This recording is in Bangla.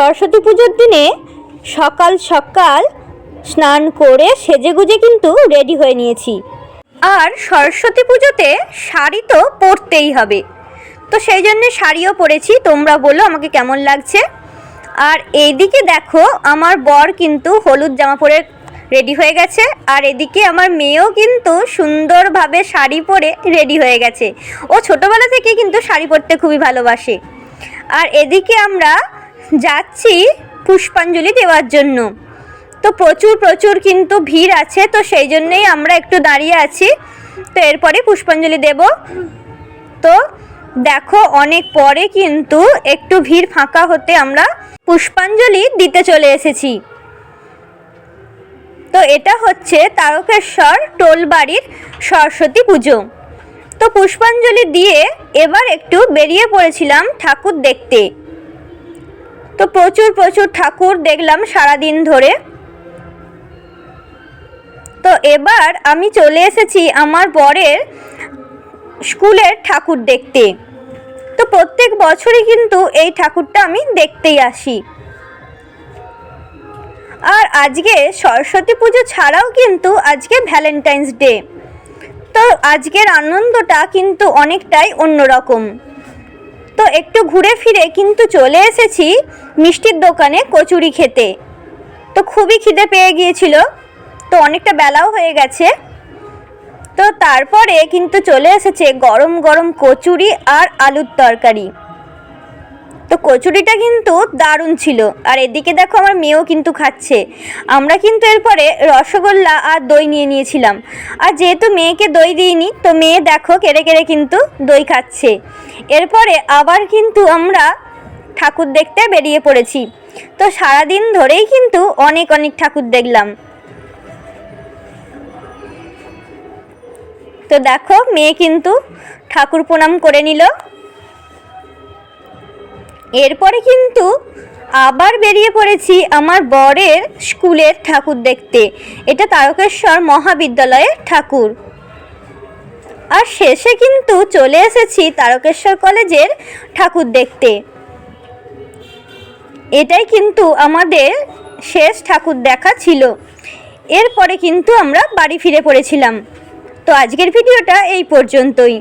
সরস্বতী পুজোর দিনে সকাল সকাল স্নান করে সেজেগুজে কিন্তু রেডি হয়ে নিয়েছি। আর সরস্বতী পুজোতে শাড়ি তো পরতেই হবে। তো সেই জন্য শাড়িও পরেছি, তোমরা বলো আমাকে কেমন লাগছে। আর এইদিকে দেখো, আমার বর কিন্তু হলুদ জামা পরে রেডি হয়ে গেছে। আর এদিকে আমার মেয়েও কিন্তু সুন্দরভাবে শাড়ি পরে রেডি হয়ে গেছে। ও ছোটোবেলা থেকে কিন্তু শাড়ি পরতে খুবই ভালোবাসে। আর এদিকে আমরা যাচ্ছি পুষ্পাঞ্জলি দেওয়ার জন্য। তো প্রচুর প্রচুর কিন্তু ভিড় আছে, তো সেই জন্যেই আমরা একটু দাঁড়িয়ে আছি। তো এরপরে পুষ্পাঞ্জলি দেব। তো দেখো, অনেক পরে কিন্তু একটু ভিড় ফাঁকা হতে আমরা পুষ্পাঞ্জলি দিতে চলে এসেছি। তো এটা হচ্ছে তারকেশ্বর টোলবাড়ির সরস্বতী পুজো। তো পুষ্পাঞ্জলি দিয়ে এবার একটু বেরিয়ে পড়েছিলাম ঠাকুর দেখতে। তো প্রচুর প্রচুর ঠাকুর দেখলাম সারাদিন ধরে। তো এবার আমি চলে এসেছি আমার বরের স্কুলের ঠাকুর দেখতে। তো প্রত্যেক বছরই কিন্তু এই ঠাকুরটা আমি দেখতেই আসি। আর আজকে সরস্বতী পুজো ছাড়াও কিন্তু আজকে ভ্যালেন্টাইন্স ডে। তো আজকের আনন্দটা কিন্তু অনেকটাই অন্যরকম। তো একটু ঘুরে ফিরে কিন্তু চলে এসেছি মিষ্টির দোকানে কচুরি খেতে। তো খুবই খিদে পেয়ে গিয়েছিল। তো অনেকটা বেলাও হয়ে গেছে। তো তারপরে কিন্তু চলে এসেছে গরম গরম কচুরি আর আলুর তরকারি। তো কচুরিটা কিন্তু দারুণ ছিল। আর এদিকে দেখো আমার মেয়েও কিন্তু খাচ্ছে। আমরা কিন্তু এরপরে রসগোল্লা আর দই নিয়ে নিয়েছিলাম। আর যেহেতু মেয়েকে দই দিইনি, তো মেয়ে দেখো কেড়ে কেড়ে কিন্তু দই খাচ্ছে। এরপরে আবার কিন্তু আমরা ঠাকুর দেখতে বেরিয়ে পড়েছি। তো সারাদিন ধরেই কিন্তু অনেক অনেক ঠাকুর দেখলাম। তো দেখো মেয়ে কিন্তু ঠাকুর প্রণাম করে নিল। এরপরে কিন্তু আবার বেরিয়ে পড়েছি আমার বরের স্কুলের ঠাকুর দেখতে। এটা তারকেশ্বর মহাবিদ্যালয়ের ঠাকুর। আর শেষে কিন্তু চলে এসেছি তারকেশ্বর কলেজের ঠাকুর দেখতে। এটাই কিন্তু আমাদের শেষ ঠাকুর দেখা ছিল। এরপরে কিন্তু আমরা বাড়ি ফিরে পড়েছিলাম। তো আজকের ভিডিওটা এই পর্যন্তই।